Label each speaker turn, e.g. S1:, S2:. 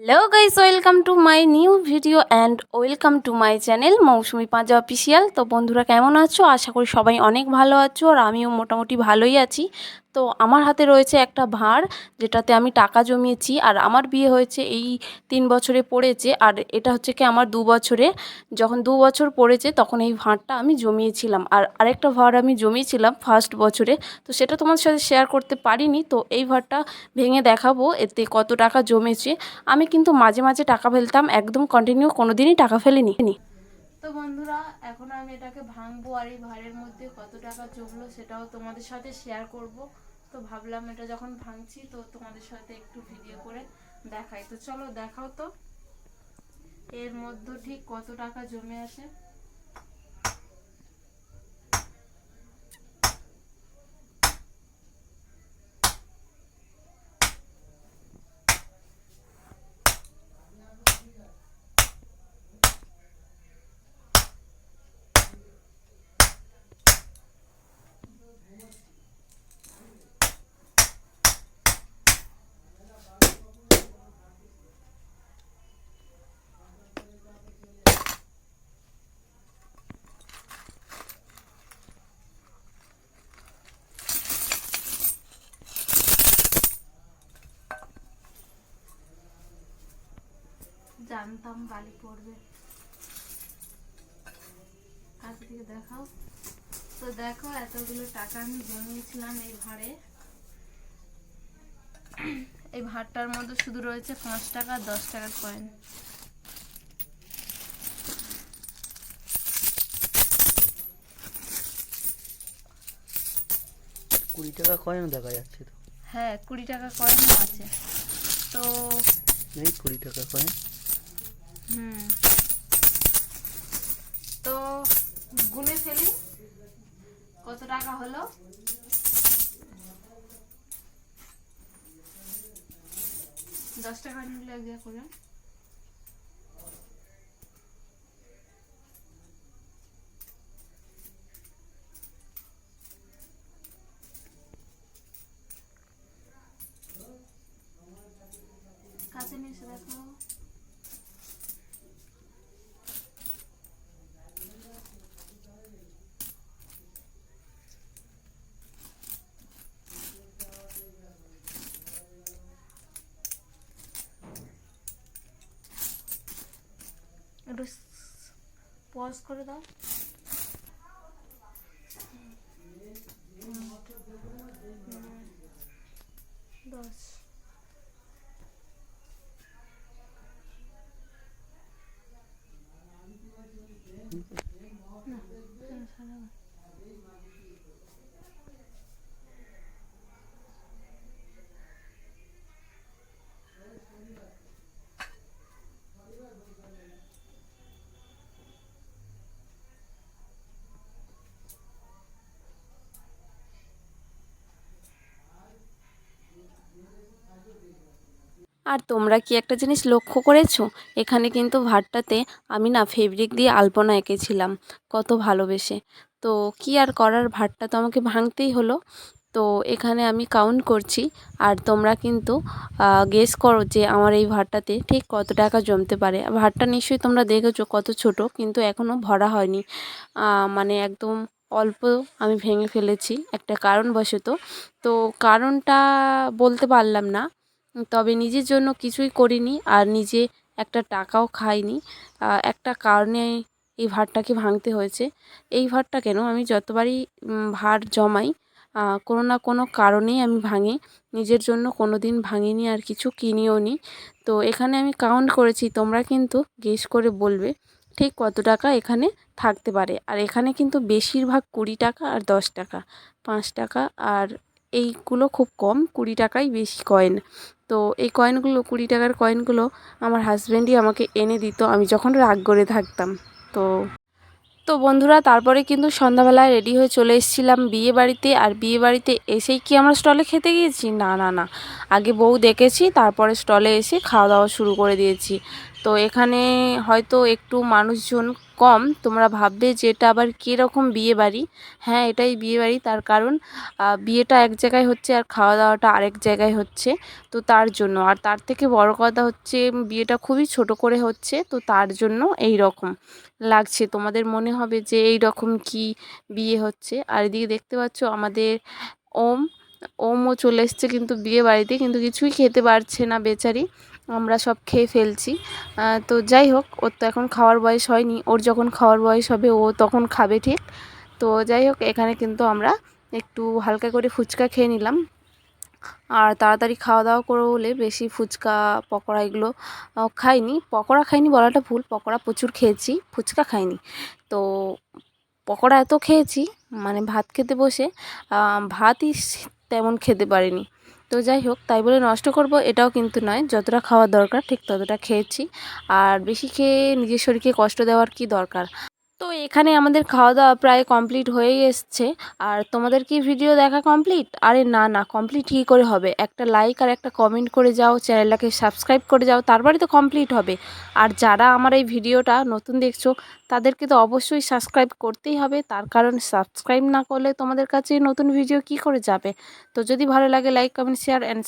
S1: Hello guys welcome to my new video and welcome to my channel Mousumi Panja official তো বন্ধুরা, কেমন আছো? আশা করি সবাই অনেক ভালো আছো, আর আমিও মোটামুটি ভালোই আছি। তো আমার হাতে রয়েছে একটা ভাঁড়, যেটাতে আমি টাকা জমিয়েছি। আর আমার বিয়ে হয়েছে এই তিন বছরে পড়েছে। আর এটা হচ্ছে কি আমার দু বছরে। যখন দু বছর পড়েছে, তখন এই ভাঁড়টা আমি জমিয়েছিলাম। আর আরেকটা ভাঁড় আমি জমিয়েছিলাম ফার্স্ট বছরে। তো সেটা তোমার সাথে শেয়ার করতে পারিনি। তো এই ভাঁড়টা ভেঙে দেখাবো, এতে কত টাকা জমেছে। আমি কিন্তু মাঝে মাঝে টাকা ফেলতাম, একদম কন্টিনিউ কোনো দিনই টাকা ফেলিনি। তো বন্ধুরা, এখন আমি এটাকে ভাঙবো আর এই ভাড়ের মধ্যে কত টাকা জমলো সেটাও তোমাদের সাথে শেয়ার করব। তো ভাবলাম এটা যখন ভাঙছি তো তোমাদের সাথে একটু ভিডিও করে দেখাই। তো চলো দেখাও তো। এর মধ্যে ঠিক কত টাকা জমে আছে? জানতাম বালি পড়বে। কাছে থেকে দেখাও। তো দেখো এতগুলো টাকা আমি জমিয়েছিলাম এই ভাড়ে। এই ভাড়টার মধ্যে শুধু রয়েছে পাঁচ টাকা দশ টাকার কয়েন
S2: কুড়ি টাকা কয়েনও দেখা যাচ্ছে তো।
S1: হ্যাঁ কুড়ি টাকা কয়েনও আছে। তো
S2: এই কুড়ি টাকা কয়েন
S1: হুম। তো গুনে ফেলি। কত টাকা হলো? দশ টাকা নিলে করে কাছে নিয়ে এসে দেখো একটু পজ করে দাও। দশ। না, না, আর তোমরা কি একটা জিনিস লক্ষ্য করেছ? এখানে কিন্তু ভাতটাতে আমি না ফেব্রিক দিয়ে আলপনা এঁকেছিলাম। কত ভালোবেসে। তো কি আর করার? ভাতটা তো আমাকে ভাঙতেই হলো। তো এখানে আমি কাউন্ট করছি। আর তোমরা কিন্তু গেস করো যে আমার এই ভাতটাতে ঠিক কত টাকা জমতে পারে। ভাতটা নিশ্চয়ই তোমরা দেখেছ কত ছোট, কিন্তু এখনও ভরা হয়নি। মানে একদম অল্প আমি ভেঙে ফেলেছি। একটা কারণবশত। তো কারণটা বলতে পারলাম না। তবে নিজের জন্য কিছুই করিনি আর নিজে একটা টাকাও খাইনি। একটা কারণে এই ভাঁড়টাকে ভাঙতে হয়েছে। এই ভাঁড়টা কেন? আমি যতবারই ভাঁড় জমাই কোনো না কোনো কারণেই আমি ভাঙি। নিজের জন্য কোনো দিন ভাঙিনি আর কিছু কিনিও নি। তো এখানে আমি কাউন্ট করেছি, তোমরা কিন্তু গেস করে বলবে ঠিক কত টাকা এখানে থাকতে পারে। আর এখানে কিন্তু বেশিরভাগ কুড়ি টাকা আর দশ টাকা, পাঁচ টাকা আর এইগুলো খুব কম, কুড়ি টাকাই বেশি কয়েন তো এই কয়েনগুলো কুড়ি টাকার কয়েনগুলো আমার হাজব্যান্ডই আমাকে এনে দিত, আমি যখন রাগ করে থাকতাম। তো তো বন্ধুরা, তারপরে কিন্তু সন্ধ্যাবেলায় রেডি হয়ে চলে এসেছিলাম বিয়ে বাড়িতে, আর বিয়ে বাড়িতে এসেই কি আমরা স্টলে খেতে গিয়েছি? না না না। আগে বউ দেখেছি, তারপরে স্টলে এসে খাওয়া দাওয়া শুরু করে দিয়েছি। তো এখানে হয়তো একটু মানুষজন কম। তোমরা ভাববে যে এটা আবার কীরকম বিয়ে বাড়ি? হ্যাঁ এটাই বিয়ে বাড়ি। তার কারণ বিয়েটা এক জায়গায় হচ্ছে আর খাওয়া দাওয়াটা আরেক জায়গায় হচ্ছে। তো তার জন্য। আর তার থেকে বড় কথা হচ্ছে, বিয়েটা খুবই ছোট করে হচ্ছে। তো তার জন্য এই রকম লাগছে। তোমাদের মনে হবে যে এই রকম কি বিয়ে হচ্ছে? আর এদিকে দেখতে পাচ্ছ আমাদের ওম, ওমও চলে এসছে কিন্তু বিয়ে বাড়িতে। কিন্তু কিছুই খেতে পারছে না বেচারি। আমরা সব খেয়ে ফেলছি। তো যাই হোক, ওর তো এখন খাওয়ার বয়স হয়নি। ওর যখন খাওয়ার বয়স হবে, ও তখন খাবে ঠিক। তো যাই হোক, এখানে কিন্তু আমরা একটু হালকা করে ফুচকা খেয়ে নিলাম। আর তাড়াতাড়ি খাওয়া দাওয়া করব হলে বেশি ফুচকা, পকোড়া এগুলো খাইনি। পকোড়া খাইনি বলাটা ভুল, পকোড়া প্রচুর খেয়েছি, ফুচকা খাইনি। তো পকোড়া এত খেয়েছি মানে ভাত খেতে বসে ভাতই তেমন খেতে পারিনি। তো যাই হোক, তাই বলে নষ্ট করব, এটাও কিন্তু নয়। যতটা খাওয়ার দরকার, ঠিক ততটা খেয়েছি। আর বেশি খেয়ে নিজের শরীরকে কষ্ট দেওয়ার কি দরকার? তো এখানে আমাদের খাওয়া দাওয়া প্রায় কমপ্লিট হয়েই এসছে। আর তোমাদের কি ভিডিও দেখা কমপ্লিট আরে না না কমপ্লিট কী করে হবে? একটা লাইক আর একটা কমেন্ট করে যাও চ্যানেলটাকে সাবস্ক্রাইব করে যাও, তারপরে তো কমপ্লিট হবে। আর যারা আমার এই ভিডিওটা নতুন দেখছ, তাদেরকে তো অবশ্যই সাবস্ক্রাইব করতেই হবে। তার কারণ সাবস্ক্রাইব না করলে তোমাদের কাছে নতুন ভিডিও কি করে যাবে? তো যদি ভালো লাগে লাইক কমেন্ট শেয়ার অ্যান্ড